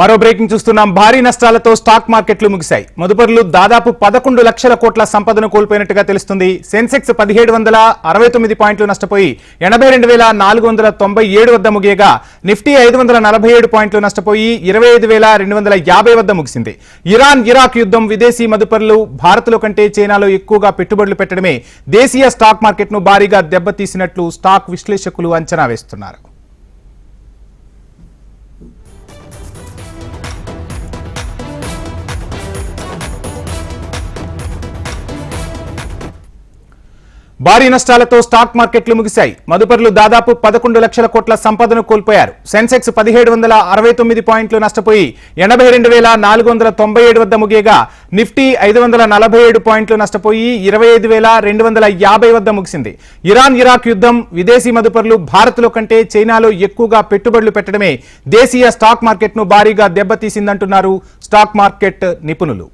మరో బ్రేకింగ్ చూస్తున్నాం. భారీ నష్టాలతో స్టాక్ మార్కెట్లు ముగిశాయి. మదుపరులు దాదాపు పదకొండు లక్షల కోట్ల సంపదను కోల్పోయినట్టుగా తెలుస్తుంది. సెన్సెక్స్ పదిహేడు వందల అరవై తొమ్మిది పాయింట్లు నష్టపోయి ఎనభై రెండు వేల నాలుగు వందల తొంభై ఏడు వద్ద ముగియగా నిఫ్టీ ఐదు వందల నలభై ఏడు పాయింట్లు నష్టపోయి ఇరవై ఐదు వేల రెండు వందల యాభై వద్ద ముగిసింది. ఇరాన్ ఇరాక్ యుద్ధం విదేశీ మదుపరులు భారత్లో కంటే చైనాలో ఎక్కువగా పెట్టుబడులు పెట్టడమే దేశీయ స్టాక్ మార్కెట్ను భారీగా దెబ్బతీసినట్లు స్టాక్ విశ్లేషకులు అంచనా వేస్తున్నారు. భారీ నష్టాలతో స్టాక్ మార్కెట్లు ముగిశాయి. మదుపరులు దాదాపు పదకొండు లక్షల కోట్ల సంపదను కోల్పోయారు. సెన్సెక్స్ పదిహేడు వందల అరవై తొమ్మిది పాయింట్లు నష్టపోయి ఎనభై రెండు వేల నాలుగు వందల తొంభై ఏడు వద్ద ముగియగా నిఫ్టీ ఐదు వందల నలభై ఏడు పాయింట్లు నష్టపోయి ఇరవై ఐదు వేల రెండు వందల యాభై వద్ద ముగిసింది. ఇరాన్ ఇరాక్ యుద్ధం విదేశీ మదుపరులు భారత్లో కంటే చైనాలో ఎక్కువగా పెట్టుబడులు పెట్టడమే దేశీయ స్టాక్ మార్కెట్ను భారీగా దెబ్బతీసిందంటున్నారు స్టాక్ మార్కెట్ నిపుణులు.